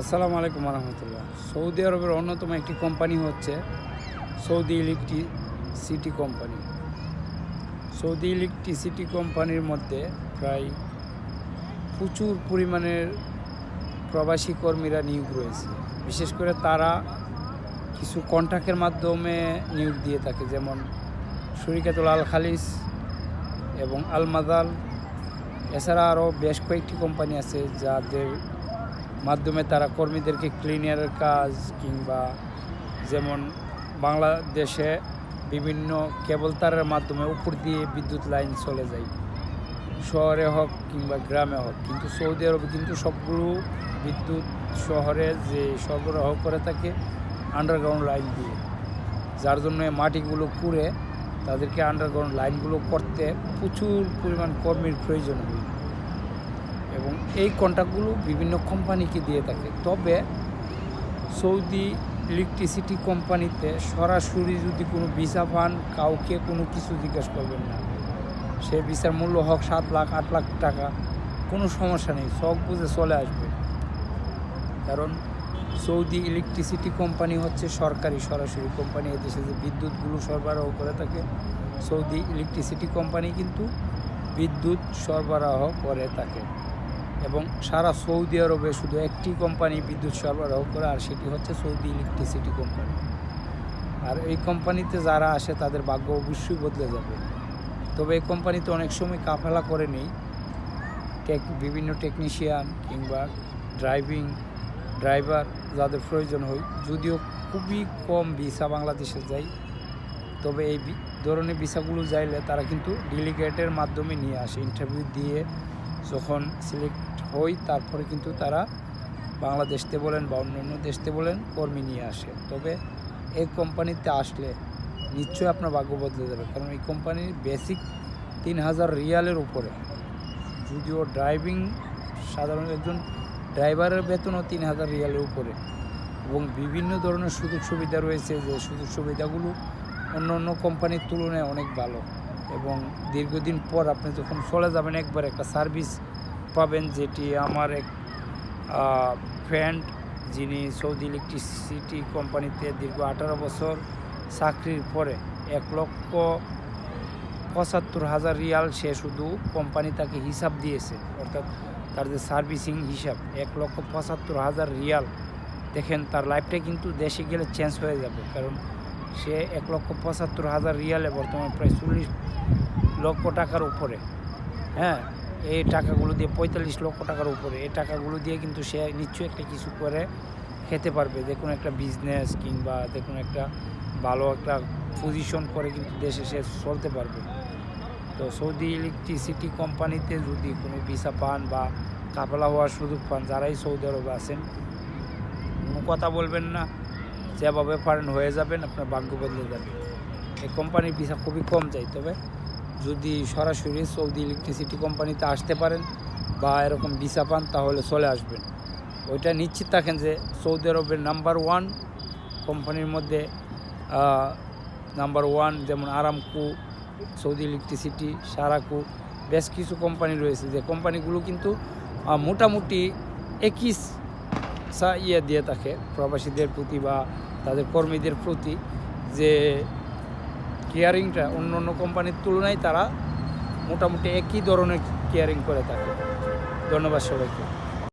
আসসালামু আলাইকুম রহমতুল্লাহ সৌদি আরবের অন্যতম একটি কোম্পানি হচ্ছে Saudi electricity company. Saudi electricity কোম্পানির মধ্যে প্রায় প্রচুর পরিমাণের প্রবাসী কর্মীরা নিয়োগ রয়েছে। বিশেষ করে তারা কিছু কন্ট্রাক্টের মাধ্যমে নিয়োগ দিয়ে থাকে, যেমন শরিকাতুল আল খালিস এবং আল মাদাল এছাড়া আরও বেশ কয়েকটি কোম্পানি আছে যাদের মাধ্যমে তারা কর্মীদেরকে ক্লিনারের কাজ কিংবা যেমন বাংলাদেশে বিভিন্ন কেবল তারের মাধ্যমে উপর দিয়ে বিদ্যুৎ লাইন চলে যায়। শহরে হোক কিংবা গ্রামে হোক, কিন্তু সৌদি আরবে কিন্তু সবগুলো বিদ্যুৎ শহরে যে সরবরাহ করে থাকে আন্ডারগ্রাউন্ড লাইন দিয়ে। যার জন্য মাটিগুলো কুড়ে তাদেরকে আন্ডারগ্রাউন্ড লাইনগুলো করতে প্রচুর পরিমাণ কর্মীর প্রয়োজন হয়। এবং এই কন্ট্রাক্টগুলো বিভিন্ন কোম্পানিকে দিয়ে থাকে। তবে সৌদি ইলেকট্রিসিটি কোম্পানিতে সরাসরি যদি কোনো ভিসা পান, কাউকে কোনো কিছু জিজ্ঞাসা করবেন না। সে ভিসার মূল্য হোক সাত লাখ, আট লাখ টাকা, কোনো সমস্যা নেই সব বুঝে চলে আসবে। কারণ সৌদি ইলেকট্রিসিটি কোম্পানি হচ্ছে সরকারি, সরাসরি কোম্পানি। এদেশে যে বিদ্যুৎগুলো সরবরাহ করে থাকে, সৌদি ইলেকট্রিসিটি কোম্পানি কিন্তু বিদ্যুৎ সরবরাহ করে থাকে। এবং সারা সৌদি আরবে শুধু একটি কোম্পানি বিদ্যুৎ সরবরাহ করে, আর সেটি হচ্ছে সৌদি ইলেকট্রিসিটি কোম্পানি। আর এই কোম্পানিতে যারা আসে, তাদের ভাগ্য অবশ্যই বদলে যাবে। তবে এই কোম্পানিতে অনেক সময় কাফেলা করে নেই। বিভিন্ন টেকনিশিয়ান কিংবা ড্রাইভিং ড্রাইভার যাদের প্রয়োজন হয়। যদিও খুবই কম ভিসা বাংলাদেশে যায়, তবে এই ধরনের ভিসাগুলো যাইলে তারা কিন্তু ডেলিগেটের মাধ্যমে নিয়ে আসে, ইন্টারভিউ দিয়ে যখন সিলেক্ট হই, তারপরে কিন্তু তারা বাংলাদেশতে বলেন বা অন্য অন্য দেশতে বলেন কর্মী নিয়ে আসে। তবে এই কোম্পানিতে আসলে নিশ্চয়ই আপনার ভাগ্য বদলে যাবে। কারণ এই কোম্পানির বেসিক তিন হাজার রিয়ালের উপরে। যদিও ড্রাইভিং সাধারণ একজন ড্রাইভারের বেতনও তিন হাজার রিয়ালের উপরে। এবং বিভিন্ন ধরনের সুযোগ সুবিধা রয়েছে যে সুযোগ সুবিধাগুলো অন্য অন্য কোম্পানির তুলনায় অনেক ভালো। এবং দীর্ঘদিন পর আপনি যখন চলে যাবেন, একবার একটা সার্ভিস পাবেন যেটি আমার এক ফ্রেন্ড যিনি সৌদি ইলেকট্রিসিটি কোম্পানিতে দীর্ঘ আঠারো বছর চাকরির পরে এক লক্ষ পঁচাত্তর হাজার রিয়াল সে শুধু কোম্পানি তাকে হিসাব দিয়েছে, অর্থাৎ তার যে সার্ভিসিং হিসাব, এক লক্ষ পঁচাত্তর হাজার রিয়াল, দেখেন তার লাইফটা কিন্তু দেশে গেলে চেঞ্জ হয়ে যাবে। কারণ সে এক লক্ষ পঁচাত্তর হাজার রিয়ালে বর্তমানে প্রায় চল্লিশ লক্ষ টাকার উপরে। হ্যাঁ এই টাকাগুলো দিয়ে পঁয়তাল্লিশ লক্ষ টাকার উপরে। এই টাকাগুলো দিয়ে কিন্তু সে নিশ্চয়ই একটা কিছু করে খেতে পারবে। যে কোনো একটা বিজনেস কিংবা যে কোনো একটা ভালো একটা পজিশন করে কিন্তু দেশে সে চলতে পারবে। তো সৌদি ইলেকট্রিসিটি কোম্পানিতে যদি কোনো ভিসা পান বা কাপলা হওয়ার সুযোগ পান, যারাই সৌদি আরবে আছেন, কোনো কথা বলবেন না। যেভাবে পারেন হয়ে যাবেন, আপনার ভাগ্য বদলে যাবে। এই কোম্পানির ভিসা খুবই কম যায় তবে যদি সরাসরি সৌদি ইলেকট্রিসিটি কোম্পানিতে আসতে পারেন বা এরকম ভিসা পান, তাহলে চলে আসবেন। ওইটা নিশ্চিত থাকেন যে সৌদি আরবের নাম্বার ওয়ান কোম্পানির মধ্যে নাম্বার ওয়ান যেমন আরামকু, সৌদি ইলেকট্রিসিটি সারাকু, বেশ কিছু কোম্পানি রয়েছে। যে কোম্পানিগুলো কিন্তু মোটামুটি একই ইয়ে দিয়ে থাকে, প্রবাসীদের প্রতি বা তাদের কর্মীদের প্রতি যে কেয়ারিংটা অন্য অন্য কোম্পানির তুলনায় তারা মোটামুটি একই ধরনের কেয়ারিং করে থাকে। ধন্যবাদ সবাইকে।